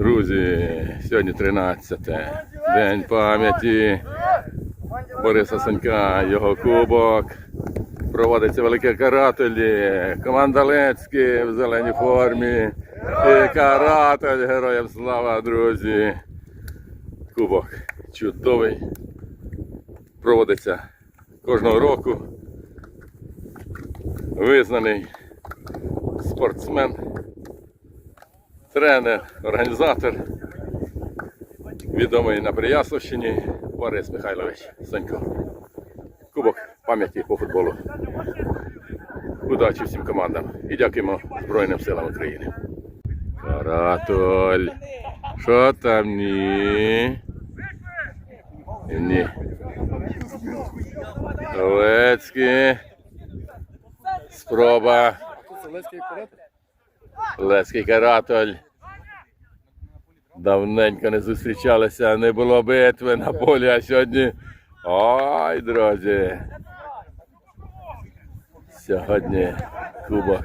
Друзі, сьогодні 13 день пам'яті Бориса Санька, його кубок. Проводиться велике карателі. Команда Лецькі в зеленій формі. І каратель героям слава, друзі. Кубок чудовий. Проводиться кожного року. Визнаний спортсмен, тренер, організатор, відомий на Прияславщині Борис Михайлович Санько. Кубок пам'яті по футболу. Удачі всім командам і дякуємо Збройним силам України. Каратоль. Що там ні? Ні. Лецький. Спроба. Лецький каратоль. Давненько не зустрічалися, не було битви на полі, а сьогодні. Ой, друзі. Сьогодні кубок.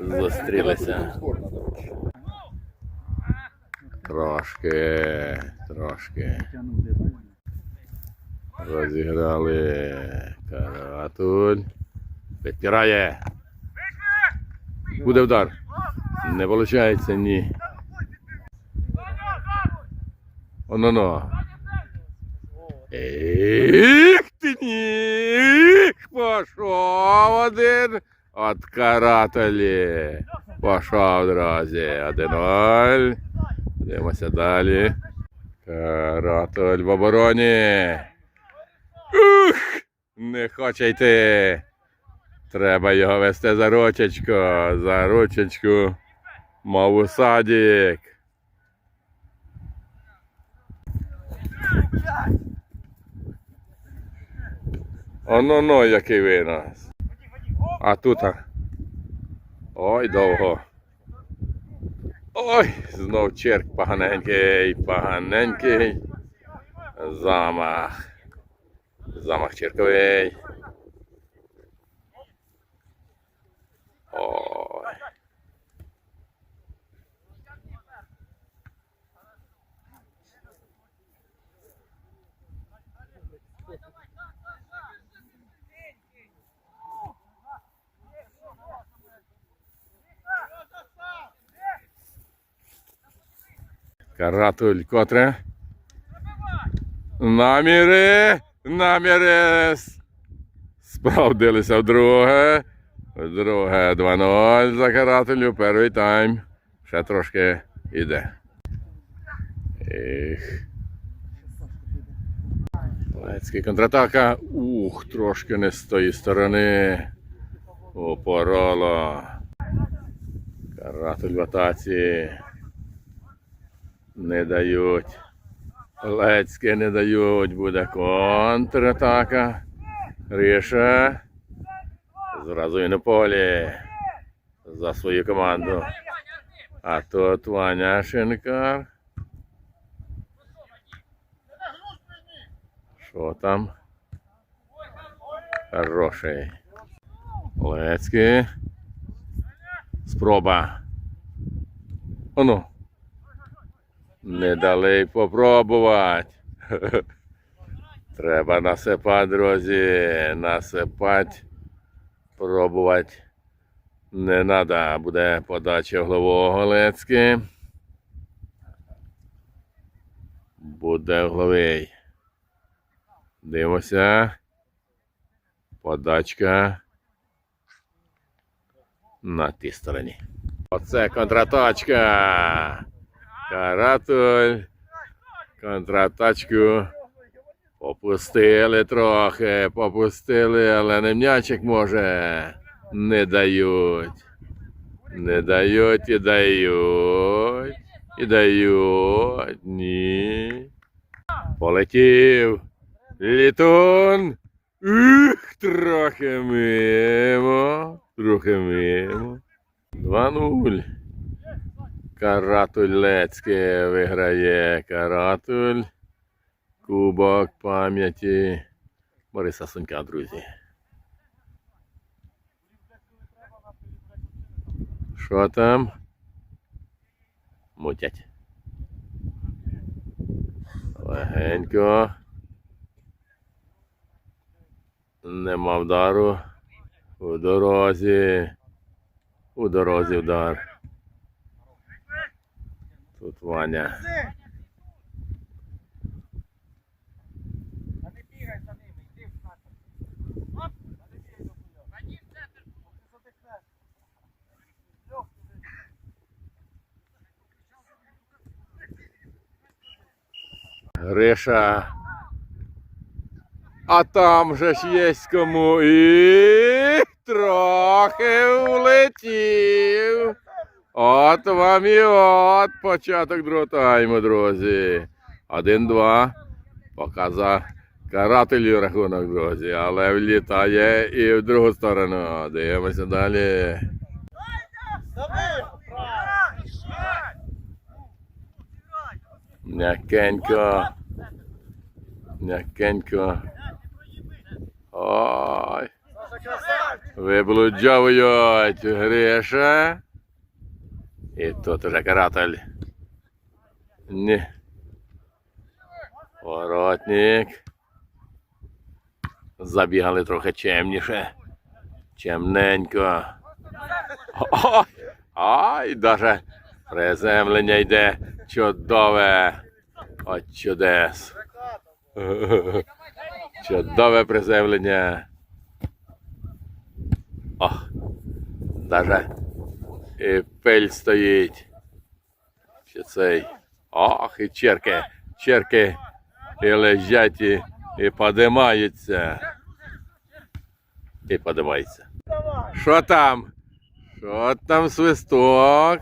Зустрілися. Трошки, трошки. Розіграли каратуль. Підпирає. Буде удар. Не виходить, ні. Оно-но. Ех ти ні! Пішов один. От карателі. Пішов, друзі. 1-0. Дивимося далі. Каратель в обороні. Ух! Не хоче йти. Треба його вести за ручечку, за ручечку. Мов у садик. Оно но який винос. А тут. Ой, довго. Ой, знов черк поганенький, поганенький. Замах. Замах черковий. Ой. Каратуль котре. Наміри, наміри. Справдилися вдруге. Друге 2-0 за карателю. Перший тайм. Ще трошки іде. Ех. Лецький контратака. Ух, трошки не з тої сторони. Опороло. Каратель в атаці. Не дають. Лецьке не дають. Буде контратака. Ріша. Зразу і на полі. За свою команду. А тут Ваня Шинкар. Що там? Хороший. Лецький. Спроба. Оно. Не дали попробувати. Треба насипати, друзі. Насипати. Пробувати не треба. Буде подача голового Лецьки. Буде головий. Дивимося. Подачка. На тій стороні. Оце контратачка. Каратуль. Контратачку. Попустили трохи, попустили, але не м'ячик може. Не дають. Не дають і дають. І дають. Ні. Полетів. Літун. Ух, трохи мимо. Трохи мимо. 2-0. Каратуль Лецьке виграє Каратуль. Кубок пам'яті Бориса Сунька, друзі. Що там? Мутять. Легенько. Нема вдару. У дорозі. У дорозі удар. Тут Ваня. А не бігай за ними, йди в хату. Оп, а не бігай до хуя. Раді в центр, ти задихнеш. Льох, туди. Гриша. А там же ж є кому і трохи влетів. От вам і от початок другого тайму, друзі. Один-два. Показав карателю рахунок, друзі, але влітає і в другу сторону. Дивимося далі. М'якенько. М'якенько. Ой. Виблуджовують Гриша. І тут уже каратель. Ні. Воротник. Забігали трохи чемніше. Чемненько. Ой, ай, даже приземлення йде чудове. От чудес. Чудове приземлення. Ох, даже і пиль стоїть. Ще цей. Ох, і черки, черки і лежать, і, і подимаються. І подимаються. Що там? Що там свисток?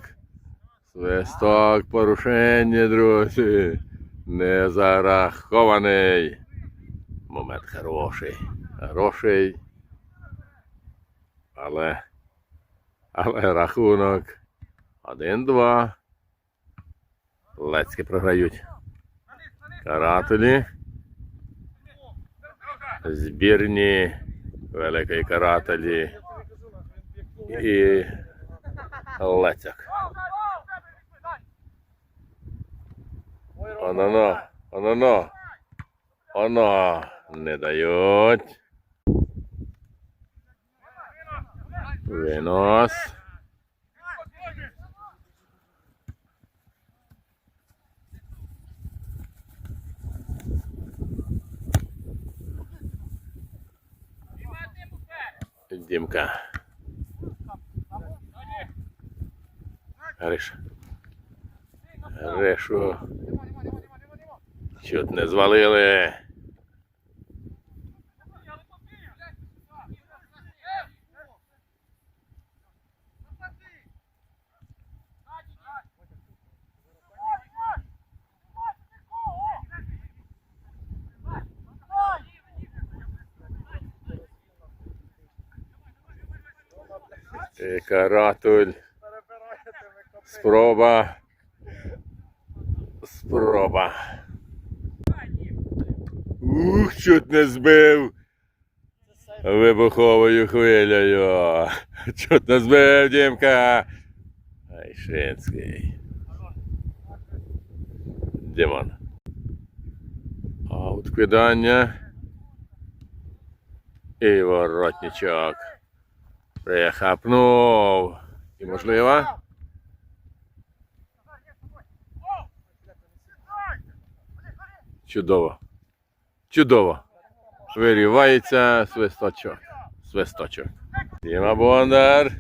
Свисток порушення, друзі. Не зарахований. Момент хороший. Хороший. Але. Але рахунок. Один-два. Лецьки програють. Карателі. Збірні великої карателі і Лецяк. Оно-но, оно-но. Оно не дають. Винос. Дімка. Гриша. Гришу. Чуть не звалили. Каратуль. Спроба. Спроба. Ух, чуть не збив. Вибуховою хвилею. Чуть не збив, Дімка. Айшинський. Дімон. Ауткидання. І воротничок. Прихапнув. І можливо. Чудово. Чудово. Вирівається свисточок. Свисточок. Діма Бондар.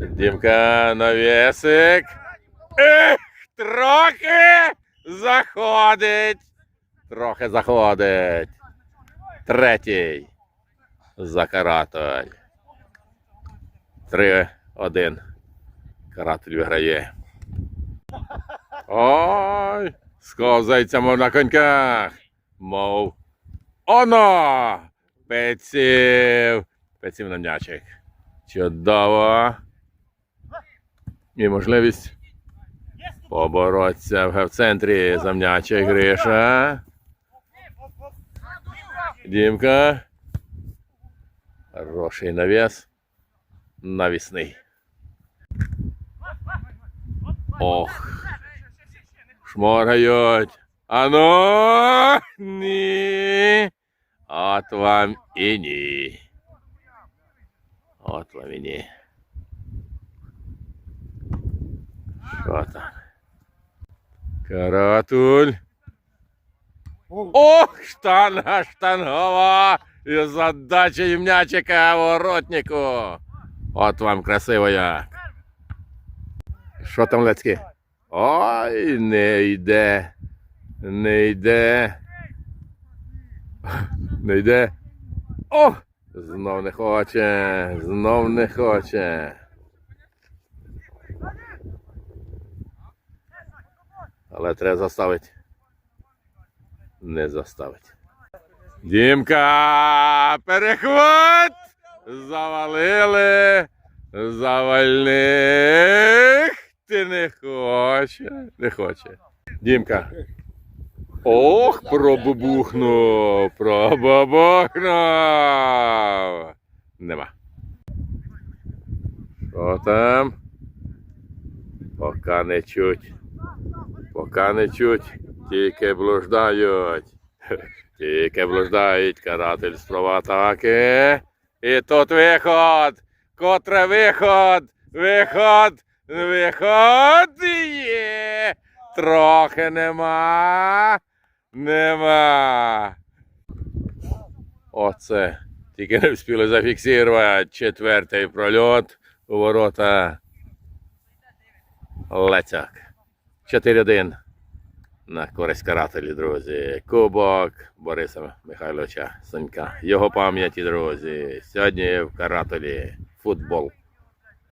Дімка навісик. Ех, трохи заходить. Трохи заходить. Третій. За каратель. Три-один. Каратель виграє. Ой! Сковзається, мов на коньках. Мов. Оно! Пеців. Пеців на м'ячик. Чудово. І можливість поборотися в центрі за м'ячик Гриша. Дімка. Хороший навіс. Навісний. Ох. Шморгають. Ану, ні. От вам і ні. От вам і ні. Що там? Каратуль. Ох, штанга штангова. І задача і м'ячика воротнику. От вам красиво як. Що там Лецький? Ой, не йде. Не йде. Не йде. О! Знов не хоче. Знов не хоче. Але треба заставити. Не заставить. Дімка! Перехват! Завалили! Завальних! Ти не хоче. Не хоче. Дімка. Ох, пробубухнув! Пробубухнув! Нема. Що там? Пока не чуть. Пока не чуть. Тільки блуждають. Тільки блуждають каратель спроба атаки. І тут виход. Котре виход. Виход. Виход є. Трохи нема. Нема. Оце. Тільки не встигли зафіксувати четвертий прольот у ворота. Лецяк. 4-1 на користь карателі, друзі. Кубок Бориса Михайловича Сонька. Його пам'яті, друзі. Сьогодні в карателі футбол.